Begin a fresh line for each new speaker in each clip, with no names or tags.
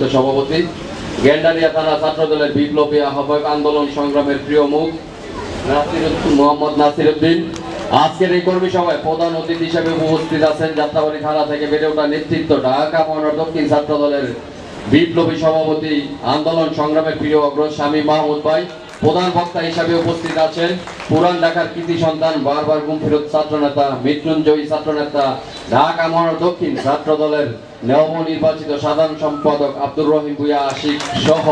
সম্মানিত সভাপতি গেন্ডারিয়া থানা ছাত্র দলের বিপ্লবী আহ্বায়ক আন্দোলন সংগ্রামের প্রিয় মুখ মোহাম্মদ মোহাম্মদ নাসিরুদ্দিন। আজকের এই কর্মী সভায় প্রধান অতিথি হিসেবে উপস্থিত আছেন যাত্রাবাড়ি থানা থেকে বেড়ে ওঠা নেতৃত্ব ঢাকা মহানগর দক্ষিণ ছাত্র দলের বিপ্লবী সভাপতি, আন্দোলন সংগ্রামের প্রিয় অগ্র স্বামী মাহমুদ ভাই। প্রধান বক্তা হিসাবে উপস্থিত আছেন পুরান ঢাকার কৃতি সন্তান, বারবার গুম ফেরত ছাত্র নেতা মৃত্যুঞ্জয়ী ছাত্র নেতা ঢাকা মহানগর দক্ষিণ ছাত্র দলের নবনির্বাচিত সাধারণ সম্পাদক আব্দুর রহিম ভুইয়া আশিক সহ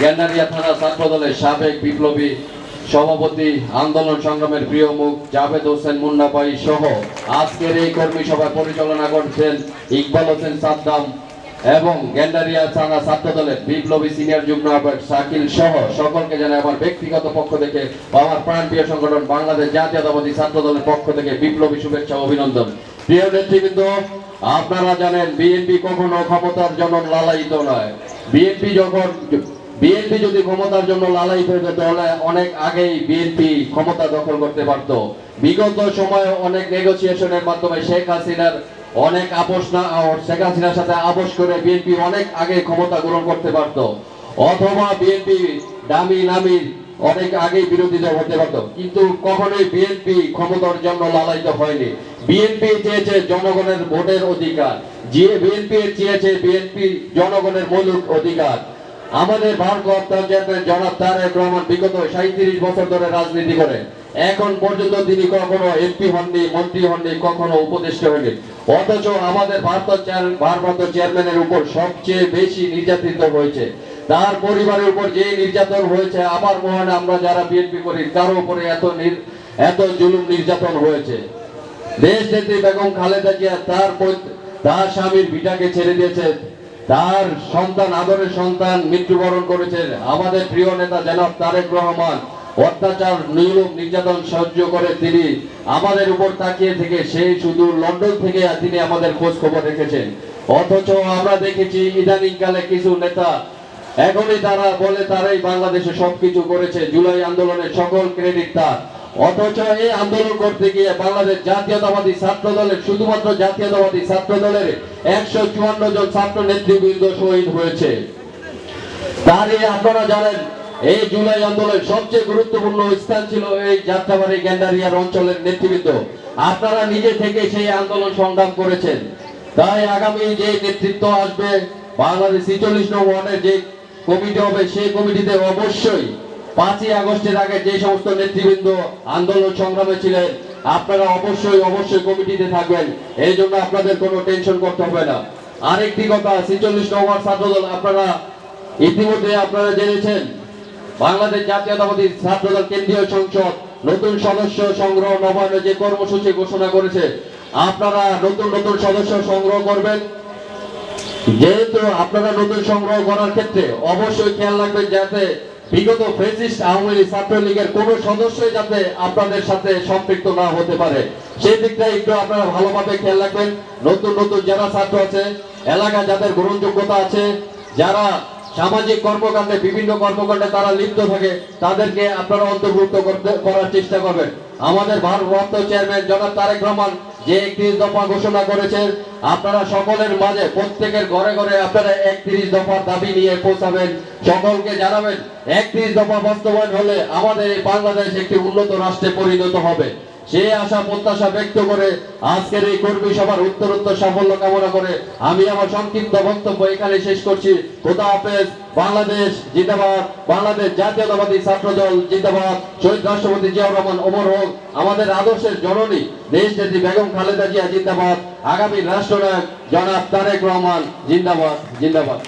গেন্ডারিয়া থানা ছাত্র দলের সাবেক বিপ্লবী সভাপতি, আন্দোলন সংগ্রামের প্রিয় মুখ জাভেদ হোসেন মুন্নাবাই সহ আজকের এই কর্মী সভা পরিচালনা করছেন ইকবাল হোসেন সাদ্দাম। এবং গেন্ডারিয়া থানা ছাত্র দলের বিপ্লবী সিনিয়র যুগ্ম আহ্বায়ক শাকিল সহ সকলকে জানাই আমার ব্যক্তিগত পক্ষ থেকে আমার প্রাণপ্রিয় সংগঠন বাংলাদেশ জাতীয়তাবাদী ছাত্র দলের পক্ষ থেকে বিপ্লবী শুভেচ্ছা অভিনন্দন। প্রিয় নেতৃবৃন্দ, আপনারা জানেন বিএনপি কখনো ক্ষমতার জন্য লালায়িত নয়। বিএনপি যখন বিএনপি যদি ক্ষমতার জন্য লালায়িত হতো, তাহলে অনেক আগেই বিএনপি ক্ষমতা দখল করতে পারত। বিগত সময়ে অনেক নেগোসিয়েশনের মাধ্যমে শেখ হাসিনার অনেক আপোষ না শেখ হাসিনার সাথে আপোষ করে বিএনপি অনেক আগে ক্ষমতা গ্রহণ করতে পারত। অথবা বিএনপি দামি নামি অনেক আগে বিরোধী দল হতে পারত। কিন্তু কখনোই বিএনপি ক্ষমতার জন্য লালায়িত হয়নি। বিএনপি চেয়েছে জনগণের ভোটের অধিকার। যে বিএনপি চেয়েছে বিএনপি জনগণের মৌলিক অধিকার। আমাদের ভারত চেয়ারম্যান জনাব তারেক রহমান বিগত সাঁত্রিশ বছর ধরে রাজনীতি করে এখন পর্যন্ত তিনি কখনো এমপি হননি, মন্ত্রী হননি, কখনো উপদেষ্টা হননি অথচ আমাদের ভারত ভারপ্রাপ্ত চেয়ারম্যানের উপর সবচেয়ে বেশি নির্যাতিত হয়েছে। তার পরিবারের উপর যে নির্যাতন হয়েছে আমার মনে হয় না আমরা যারা বিএনপি করি তার উপরে এত এত জুলুম নির্যাতন হয়েছে। দেশ নেত্রী বেগম খালেদা জিয়া তার তার স্বামীর ভিটাকে ছেড়ে দিয়েছে। তার সন্তান, আদরের সন্তান মৃত্যুবরণ করেছেন আমাদের প্রিয় নেতা জনাব তারেক রহমান অত্যাচার নির্মম নির্যাতন সহ্য করে তিনি আমাদের উপর তাকিয়ে থেকে সেই শুধু লন্ডন থেকে তিনি আমাদের খোঁজ খবর রেখেছেন। অথচ আমরা দেখেছি ইদানিং কালে কিছু নেতা এখনই তারা বলে তারাই বাংলাদেশে সবকিছু করেছে, জুলাই আন্দোলনের সকল ক্রেডিট তার। অথচ এই আন্দোলন করতে গিয়ে বাংলাদেশ জাতীয়তাবাদী ছাত্র দলের শুধুমাত্র জাতীয়তাবাদী ছাত্র দলের একশো চুয়ান্ন জন ছাত্র নেতৃবৃন্দ শহীদ হয়েছে। তারই আপনারা জানেন এই জুলাই আন্দোলনের সবচেয়ে গুরুত্বপূর্ণ স্থান ছিল এই যাত্রাবাড়ি গ্যান্ডারিয়ার অঞ্চলের নেতৃবৃন্দ। আপনারা নিজে থেকে সেই আন্দোলন সংগ্রাম করেছেন। তাই আগামী যে নেতৃত্ব আসবে, বাংলাদেশ ছিচল্লিশ নং ওয়ার্ডের যে কমিটি হবে, সেই কমিটিতে অবশ্যই পাঁচই আগস্টের আগে যে সমস্ত নেতৃবৃন্দ আন্দোলন সংগ্রামে ছিলেন, আপনারা অবশ্যই অবশ্যই কমিটিতে থাকবেন। এই জন্য আপনাদের কোনো টেনশন করতে হবে না। আরেকটি কথা, ছিচল্লিশ নং ওয়ার্ড ছাত্রদল, আপনারা ইতিমধ্যে আপনারা জেনেছেন বাংলাদেশ জাতীয়তাবাদী ছাত্রদল কেন্দ্রীয় সংসদ নতুন সদস্য সংগ্রহ নবায়নের যে কর্মসূচি ঘোষণা করেছে, আপনারা নতুন নতুন সদস্য সংগ্রহ করবেন। যেহেতু আপনারা নতুন সংগ্রহ করার ক্ষেত্রে অবশ্যই খেয়াল রাখবেন যাতে বিগত ফেসিস্ট আওয়ামী লীগ ছাত্রলীগের কোন সদস্যই যাতে আপনাদের সাথে সম্পৃক্ত না হতে পারে। সেই দিকটা একটু আপনারা ভালোভাবে খেয়াল রাখবেন। নতুন নতুন যারা ছাত্র আছে এলাকা যাদের গ্রহণযোগ্যতা আছে, যারা সামাজিক কর্মকাণ্ডে, বিভিন্ন কর্মকাণ্ডে তারা লিপ্ত থাকে, তাদেরকে আপনারা অন্তর্ভুক্ত করতে, করার চেষ্টা করবেন। আমাদের ভারপ্রাপ্ত চেয়ারম্যান জনাব তারেক রহমান যে একত্রিশ দফা ঘোষণা করেছেন, আপনারা সকলের মাঝে, প্রত্যেকের ঘরে ঘরে আপনারা একত্রিশ দফার দাবি নিয়ে পৌঁছাবেন। সকলকে জানাবেন, একত্রিশ দফা বাস্তবায়ন হলে আমাদের বাংলাদেশ একটি উন্নত রাষ্ট্রে পরিণত হবে। সেই আশা প্রত্যাশা ব্যক্ত করে আজকের এই কর্মী সভার উত্তরোত্তর সাফল্য কামনা করে আমি আমার সংক্ষিপ্ত বক্তব্য এখানে শেষ করছি। খোদা হাফেজ, বাংলাদেশ জিন্দাবাদ, বাংলাদেশ জাতীয়তাবাদী ছাত্র দল জিন্দাবাদ, শহীদ রাষ্ট্রপতি জিয়াউর রহমান, ওমর হোক, আমাদের আদর্শের জননী দেশ নেত্রী বেগম খালেদা জিয়া জিন্দাবাদ, আগামী রাষ্ট্রনায়ক জনাব তারেক রহমান জিন্দাবাদ জিন্দাবাদ।